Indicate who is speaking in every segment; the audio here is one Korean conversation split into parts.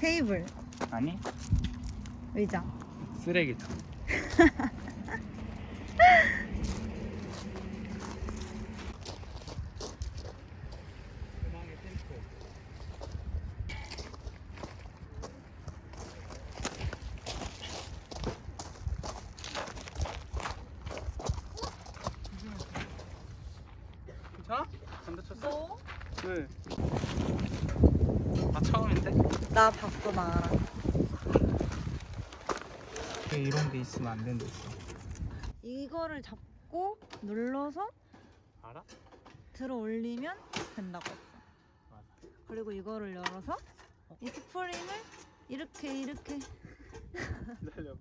Speaker 1: 테이블,
Speaker 2: 아니?
Speaker 1: 의자.
Speaker 2: 쓰레기통 괜찮아? 안 다쳤어?
Speaker 1: 너?
Speaker 2: 왜? 아 처음인데?
Speaker 1: 나 봤어, 나 알아.
Speaker 2: 이런 데 있으면 안 된다 있어
Speaker 1: 이거를 잡고 눌러서
Speaker 2: 알아?
Speaker 1: 들어 올리면 된다고 했어.
Speaker 2: 맞아
Speaker 1: 그리고 이거를 열어서 이 스프링을 이렇게 이렇게
Speaker 2: 기다려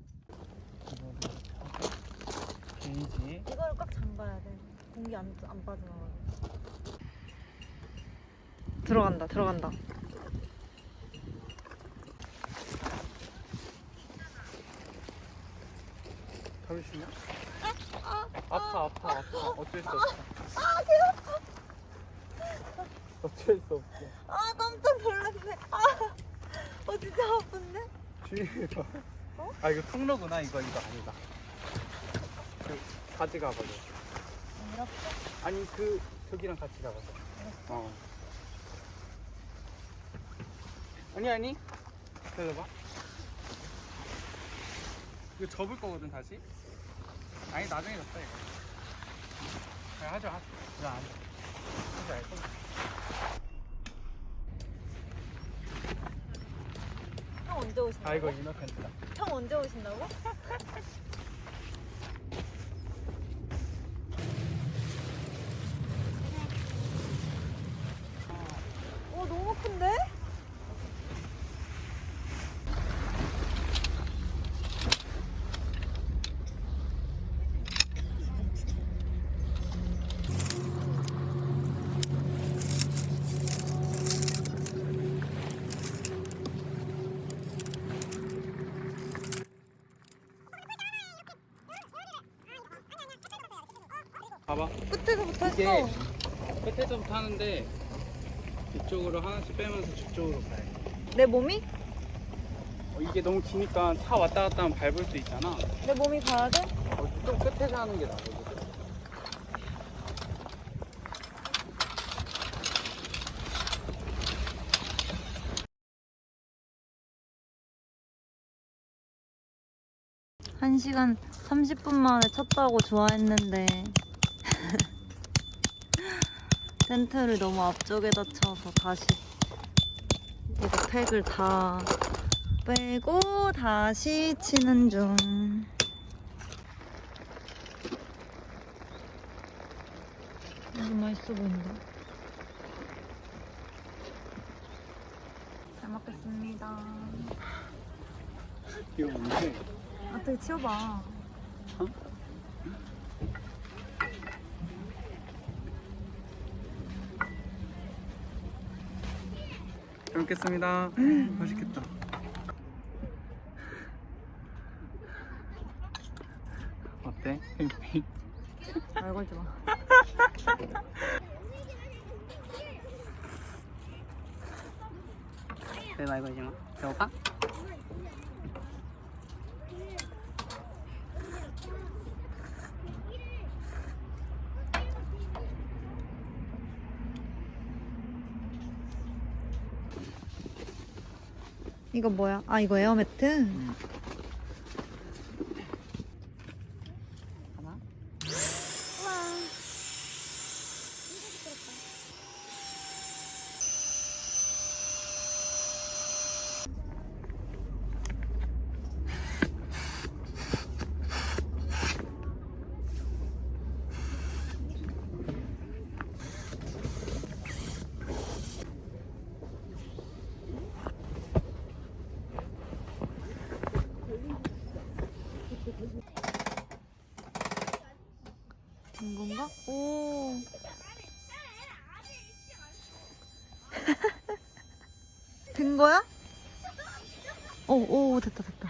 Speaker 2: 게이지
Speaker 1: 이걸 꽉 잠가야 돼. 공기 안, 안 빠져나가게. 들어간다, 들어간다.
Speaker 2: 잡을 수 있냐? 아파 아파 아파 어쩔 수 없어 어쩔 수 없어
Speaker 1: 아, 깜짝 놀랐네. 아, 어, 진짜 아픈데?
Speaker 2: 주위에 봐.
Speaker 1: 어?
Speaker 2: 아 이거 통로구나 이거 이거 아니다 그 가져가 버려
Speaker 1: 이렇게?
Speaker 2: 아니 그 저기랑 같이 가봐서 어 아니 아니 기다려봐 이거 접을 거거든 다시? 아니 나중에 접다 이거. 그냥 하자 하자 그냥 하자 하자 하자
Speaker 1: 형 언제 오신다고?
Speaker 2: 아 이거 이너펜트다.
Speaker 1: 형 언제 오신다고? 오, 너무 큰데?
Speaker 2: 봐봐
Speaker 1: 끝에서부터
Speaker 2: 이게
Speaker 1: 했어.
Speaker 2: 끝에서부터 하는데 이쪽으로 하나씩 빼면서 저쪽으로 가야 돼
Speaker 1: 내 몸이?
Speaker 2: 어, 이게 너무 기니까 차 왔다 갔다 하면 밟을 수 있잖아
Speaker 1: 내 몸이 가야 돼?
Speaker 2: 어, 좀 끝에서 하는 게 나거든
Speaker 1: 한시간 30분 만에 쳤다고 좋아했는데 텐트를 너무 앞쪽에다 쳐서 다시 이거 팩을 다 빼고 다시 치는 중. 너무 맛있어 보인다. 잘 먹겠습니다.
Speaker 2: 이거 뭔데?
Speaker 1: 어떻게 치워봐.
Speaker 2: 잘 먹겠습니다. 맛있겠다. 어때?
Speaker 1: 말 걸지 마.
Speaker 2: 왜 말 걸지 마? 배고파?
Speaker 1: 이거 뭐야? 아 이거 에어매트?
Speaker 2: 응 하나?
Speaker 1: 된 건가? 오. 된 거야? 오, 오, 됐다, 됐다.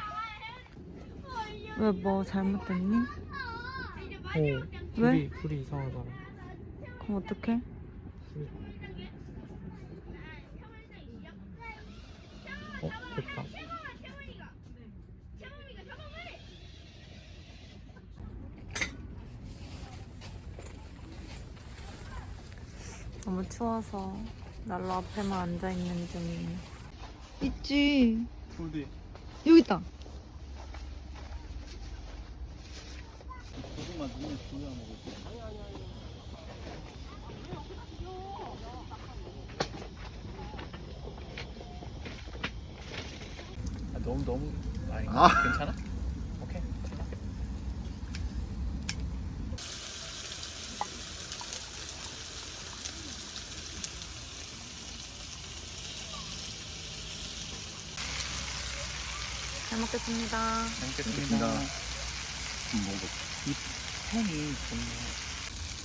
Speaker 1: 왜 뭐 잘못됐니?
Speaker 2: 오
Speaker 1: 왜?
Speaker 2: 불이 이상하잖아
Speaker 1: 그럼 어떡해?
Speaker 2: 어 됐다.
Speaker 1: 너무 추워서 난로 앞에만 앉아 있는 중이에요. 있지.
Speaker 2: 어디?
Speaker 1: 여기 있다.
Speaker 2: 고구마 눈에 보여 먹을 아, 너무 너무 아니
Speaker 3: 아.
Speaker 2: 괜찮아?
Speaker 1: 먹겠습니다.
Speaker 2: 잘 먹겠습니다.
Speaker 3: 뭔가
Speaker 2: 이 팬이 좋네.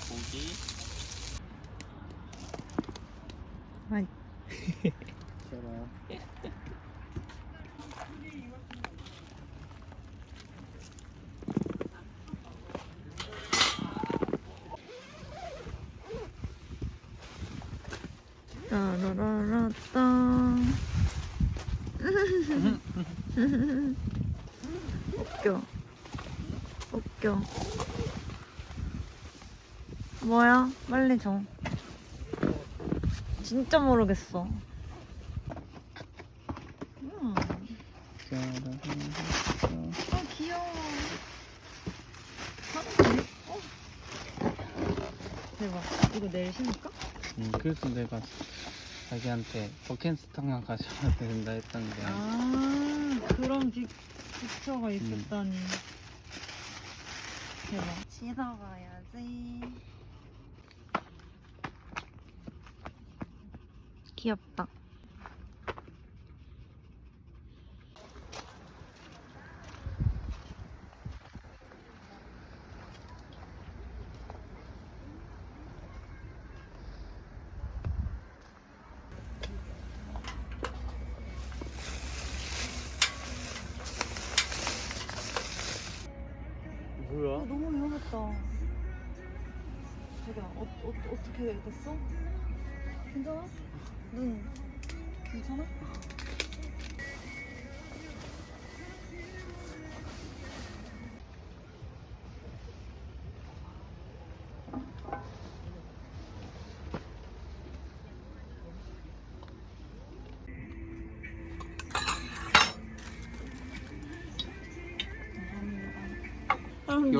Speaker 2: 고기.
Speaker 1: 아이.
Speaker 2: 싫어.
Speaker 1: 따라라라따. 웃겨. 웃겨. 뭐야? 빨리 줘. 진짜 모르겠어. 음. 아 귀여워. 사람이 어. 대박. 이거 내일 신을까?
Speaker 2: 음, 그래서 내가 자기한테 버켄스탕만 가셔야 된다 했던데.
Speaker 1: 아 그런 빅 빅처가 있었다니. 대박. 씻어가야지. 귀엽다. 자기야, 어, 어, 어떻게 됐어? 괜찮아? 눈 괜찮아?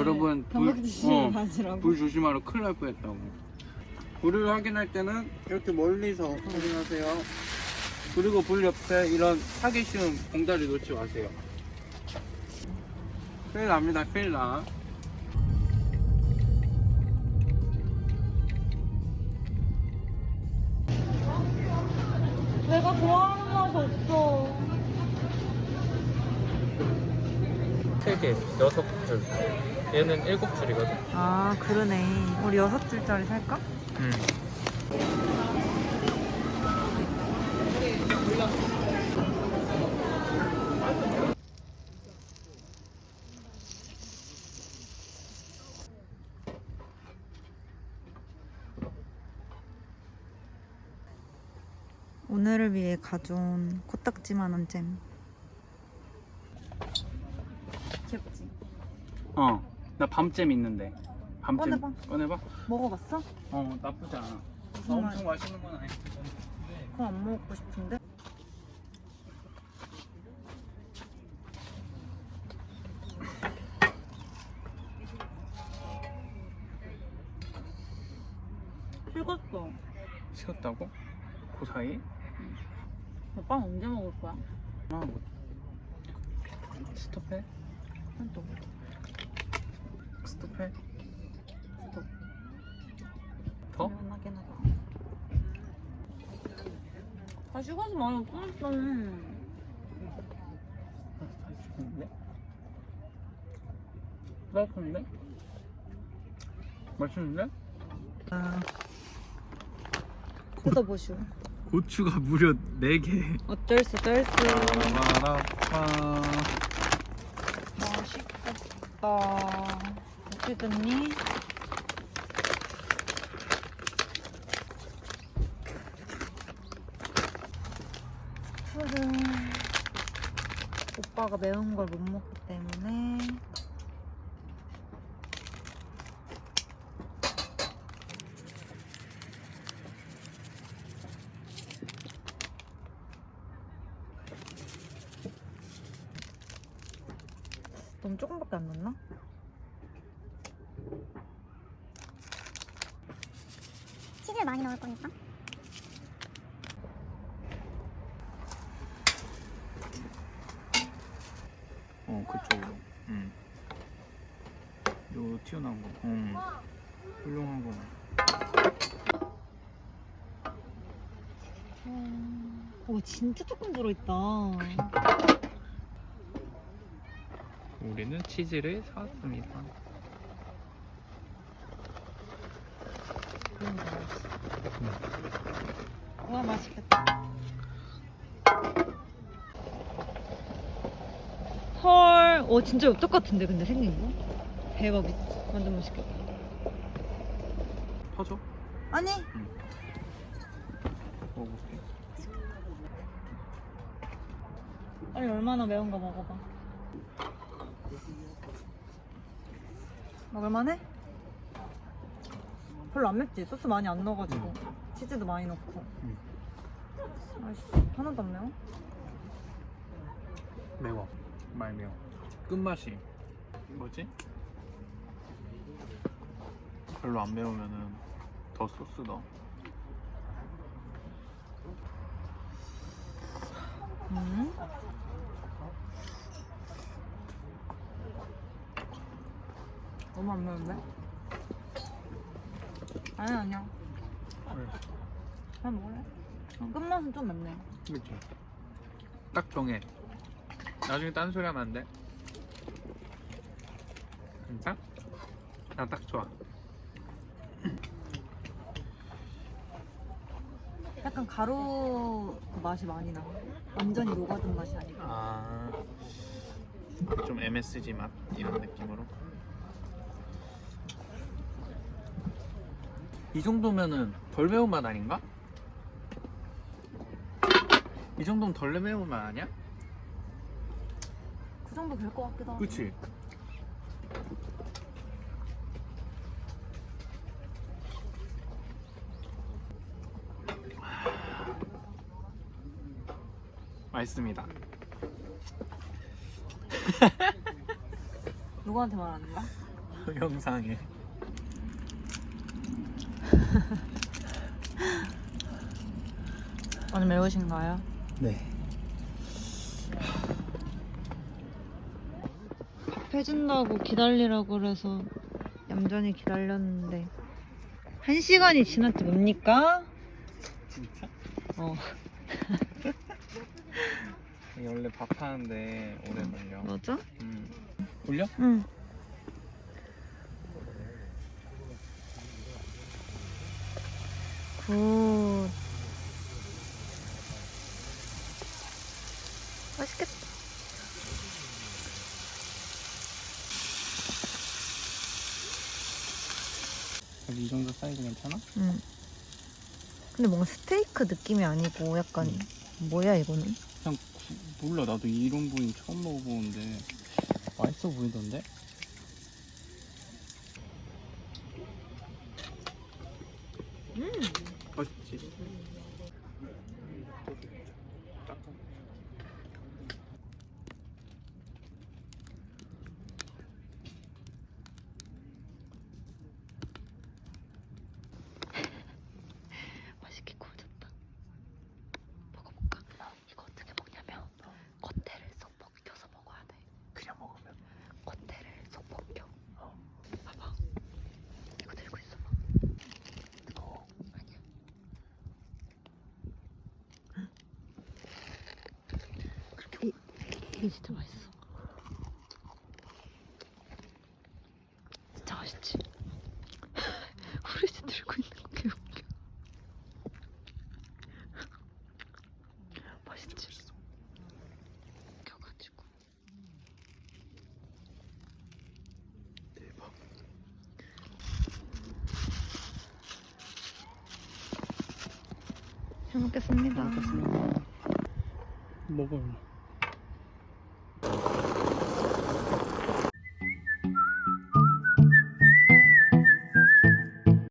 Speaker 2: 여러분, 불-
Speaker 1: 경각 지시를
Speaker 2: 어. 불 조심하라 큰일 날 뻔했다고. 불을 확인할 때는 이렇게 멀리서 확인하세요. 그리고 불 옆에 이런 타기 쉬운 봉다리 놓지 마세요. 큰일 납니다, 큰일 나.
Speaker 1: 내가 좋아하는 맛이 없어.
Speaker 2: 세 개, 여섯 줄. 얘는 일곱 줄이거든.
Speaker 1: 아 그러네. 우리 여섯 줄짜리 살까?
Speaker 2: 응.
Speaker 1: 오늘을 위해 가져온 코딱지만한 잼. 귀엽지?
Speaker 2: 어, 나 밤잼 있는데. 밤잼
Speaker 1: 꺼내봐.
Speaker 2: 꺼내봐.
Speaker 1: 먹어봤어?
Speaker 2: 어, 나쁘지 않아.
Speaker 1: 무슨 맛?
Speaker 2: 엄청 맛있는 건 아니야.
Speaker 1: 그럼 안 먹고 싶은데? 식었어.
Speaker 2: 식었다고? 그 사이?
Speaker 1: 빵 언제 먹을 거야?
Speaker 2: 아, 뭐. 스톱해?
Speaker 1: 한쪽.
Speaker 2: 스톱해?
Speaker 1: 스톱.
Speaker 2: 더?
Speaker 1: 시원하게 나가. 아 식어서 많이 끊었어.
Speaker 2: 맛있는데? 맛있는데? 맛있는데?
Speaker 1: 아. 뜯어보슈.
Speaker 2: 고추가 무려 4개.
Speaker 1: 어쩔 수 어쩔 수.
Speaker 2: 마라파.
Speaker 1: 맛있겠다. 됐니? 푸른 오빠가 매운 걸 못 먹기 때문에 너무 조금밖에 안 넣나?
Speaker 4: 치즈를 많이 넣을 거니까.
Speaker 3: 어 그쪽으로. 응. 요 튀어나온 거. 응. 훌륭한 거.
Speaker 1: 오 진짜 조금 들어있다.
Speaker 3: 우리는 치즈를 사왔습니다.
Speaker 1: 와 맛있겠다. 헐, 오 진짜 엽떡 같은데 근데 생긴 거? 대박, 미- 완전 맛있겠다.
Speaker 3: 퍼줘?
Speaker 1: 아니,
Speaker 3: 먹어볼게.
Speaker 1: 빨리 얼마나 매운가 먹어봐. 먹을만해? 별로 안 맵지? 소스 많이 안 넣어가지고 치즈도 많이 넣고.
Speaker 3: 응.
Speaker 1: 아이씨, 하나도 안 매워?
Speaker 3: 매워. 많이 매워. 끝맛이 뭐지? 별로 안 매우면은 더 소스 넣어.
Speaker 1: 음. 너무 안 매운데? 아니야 아니야
Speaker 3: 왜?
Speaker 1: 그냥 먹을래? 어, 끝맛은 좀 맵네
Speaker 3: 그치? 딱 정해. 나중에 딴 소리 하면 안 돼. 괜찮? 나딱 좋아.
Speaker 1: 약간 가루 그 맛이 많이 나 완전히 녹아든 맛이 아니고
Speaker 3: 아, 좀 MSG 맛 이런 느낌으로. 이 정도면은 덜 매운 맛 아닌가? 이 정도면 덜 매운 맛 아니야?
Speaker 1: 그 정도 될 것 같기도 하고
Speaker 3: 그치? 맛있습니다.
Speaker 1: 누구한테 말하는 거야?
Speaker 3: 영상에.
Speaker 1: 오늘 매우신가요?
Speaker 3: 네.
Speaker 1: 밥 해준다고 기다리라고 그래서 얌전히 기다렸는데 한 시간이 지났지 뭡니까?
Speaker 3: 진짜?
Speaker 1: 어
Speaker 3: 이게 원래 밥 하는데 오래 걸려.
Speaker 1: 맞아?
Speaker 3: 음. 올려?
Speaker 1: 응 굿 맛있겠다
Speaker 3: 이 정도 사이즈 괜찮아?
Speaker 1: 응 근데 뭔가 스테이크 느낌이 아니고 약간 뭐야 이거는?
Speaker 3: 그냥 구- 몰라 나도 이런 부위 처음 먹어보는데 맛있어 보이던데?
Speaker 1: 음
Speaker 3: 맛있지?
Speaker 1: 맛있게 구워졌다. 먹어볼까? 이거 어떻게 먹냐면 겉에를 쏙 벗겨서 먹어야 돼.
Speaker 3: 그냥 먹으면
Speaker 1: 겉에를 쏙 벗겨. 봐봐. 이거 들고 있어.
Speaker 3: 뜨거워
Speaker 1: 아니야. 이, 이게 진짜 맛있어. 진짜 맛있지? 후레쉬 들고 있는 거 개웃겨. 맛있지? 껴가지고.
Speaker 3: 대박
Speaker 1: 잘 먹겠습니다.
Speaker 3: 먹겠습니다 먹어요